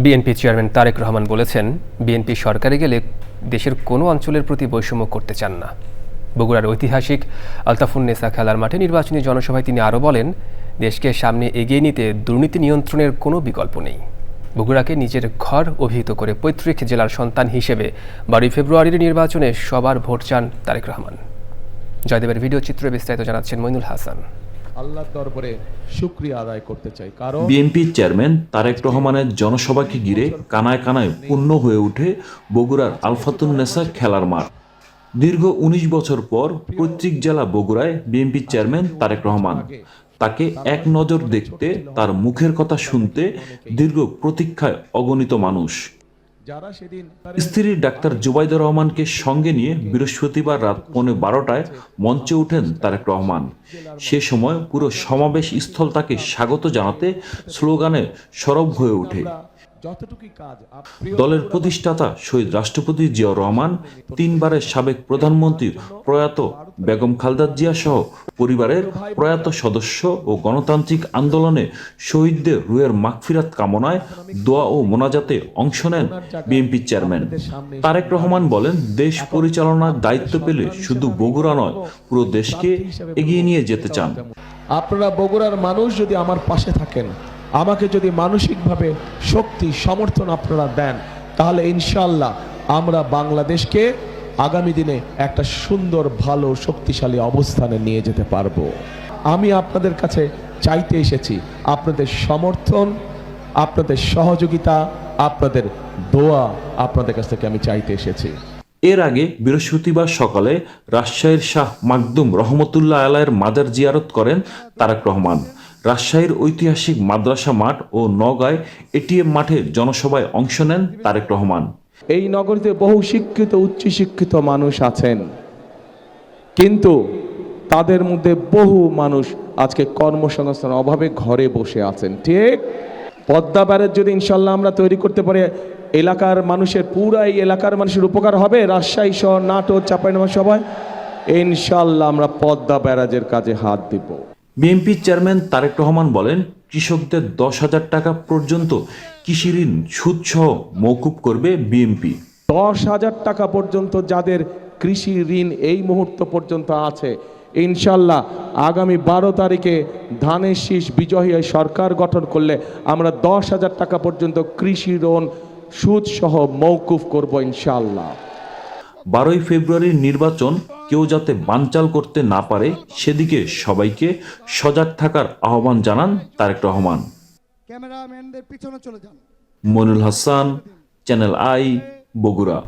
BNP chairman Tarique Rahman বলেছেন, BNP সরকারে গেলে দেশের কোনো অঞ্চলের প্রতি বৈষম্য করতে চান না। বগুড়ার ঐতিহাসিক আলতাফুন্নেসা খেলার মাঠে নির্বাচনী জনসভায় তিনি আরও বলেন, দেশকে সামনে এগিয়ে নিতে দুর্নীতি নিয়ন্ত্রণের কোনো বিকল্প নেই। বগুড়াকে নিজের ঘর অভিহিত করে পৈতৃক জেলার সন্তান হিসেবে বারোই ফেব্রুয়ারির নির্বাচনে সবার ভোট চান তারেক রহমান। জয়দেবের ভিডিও চিত্রে বিস্তারিত জানাচ্ছেন মইনুল হাসান। আল্লাহর দরবারে শুক্রিয়া আদায় করতে চাই। কারণ বিএনপির চেয়ারম্যান তারেক রহমানের জনসভাকে ঘিরে কানায় কানায় পূর্ণ হয়ে ওঠে বগুড়ার আলফাতুন আলফাতুন্নেসা খেলার মাঠ। দীর্ঘ ১৯ বছর পর পৈতৃক জেলা বগুড়ায় বিএনপির চেয়ারম্যান তারেক রহমান। তাকে এক নজর দেখতে, তার মুখের কথা শুনতে দীর্ঘ প্রতীক্ষায় অগণিত মানুষ। স্ত্রী ডাক্তার জুবাইদুর রহমানকে সঙ্গে নিয়ে বৃহস্পতিবার রাত পৌনে বারোটায় মঞ্চে ওঠেন তারেক রহমান। সে সময় পুরো সমাবেশ স্থল তাকে স্বাগত জানাতে স্লোগানে সরব হয়ে ওঠে। দলের প্রতিষ্ঠাতা শহীদ রাষ্ট্রপতি জিয়াউর রহমান তিনবারের সাবেক প্রধানমন্ত্রী প্রয়াত বেগম খালদা জিয়া সহ পরিবারের প্রয়াত সদস্য ও গণতান্ত্রিক আন্দোলনে শহীদদের রুয়ের মাগফিরাত কামনায় দোয়া ও মোনাজাতে অংশ নেন বিএনপি চেয়ারম্যান। তারেক রহমান বলেন, দেশ পরিচালনার দায়িত্ব পেলে শুধু বগুড়া নয়, পুরো দেশকে এগিয়ে নিয়ে যেতে চান। আপনারা বগুড়ার মানুষ যদি আমার পাশে থাকেন, আমাকে যদি মানসিকভাবে শক্তি, সমর্থন আপনারা দেন, তাহলে ইনশাল্লাহ আমরা বাংলাদেশকে আগামী দিনে একটা সুন্দর, ভালো, শক্তিশালী অবস্থানে নিয়ে যেতে পারব। আমি আপনাদের কাছে চাইতে এসেছি আপনাদের সমর্থন, আপনাদের সহযোগিতা, আপনাদের দোয়া আপনাদের কাছ থেকে আমি চাইতে এসেছি। এর আগে বৃহস্পতিবার সকালে রাজশাহীর শাহ মাকদুম রহমতুল্লাহ আলায়ের মাজার জিয়ারত করেন তারেক রহমান। রাজশাহীর ঐতিহাসিক মাদ্রাসা মাঠ ও নগাঁয় এটিএম মাঠে জনসভায় অংশ নেন তারেক রহমান। এই নগরীতে বহু শিক্ষিত, উচ্চ শিক্ষিত মানুষ আছেন। কিন্তু তাদের মধ্যে বহু মানুষ আজকে কর্মসংস্থান অভাবে ঘরে বসে আছেন। ঠিক? পদ্মা ব্যারেজ যদি ইনশাল্লাহ আমরা তৈরি করতে পারি, এলাকার মানুষের পুরা এই এলাকার মানুষের উপকার হবে। রাজশাহী শহর, নাটোর চাপাইনবাব সবাই। ইনশাল্লাহ আমরা পদ্মা ব্যারাজের কাজে হাত দিব। বিএনপি চেয়ারম্যান তারেক রহমান বলেন কৃষকদের দশ হাজার টাকা পর্যন্ত কৃষি ঋণ, সুদসহ মৌকুব করবে বিএনপি। দশ হাজার টাকা পর্যন্ত যাদের কৃষি ঋণ এই মুহূর্ত পর্যন্ত আছে, ইনশাল্লাহ আগামী বারো তারিখে ধানের শীষ বিজয়ী সরকার গঠন করলে আমরা দশ হাজার টাকা পর্যন্ত কৃষি ঋণ সুদ সহ মৌকুফ করব ইনশাল্লাহ। বারোই ফেব্রুয়ারির নির্বাচন কেউ যাতে বানচাল করতে না পারে সেদিকে সবাইকে সজাগ থাকার আহ্বান জানান তারেক রহমান। ক্যামেরাম্যানদের পিছনে চলে যান। Monul Hasan channel I Bogura.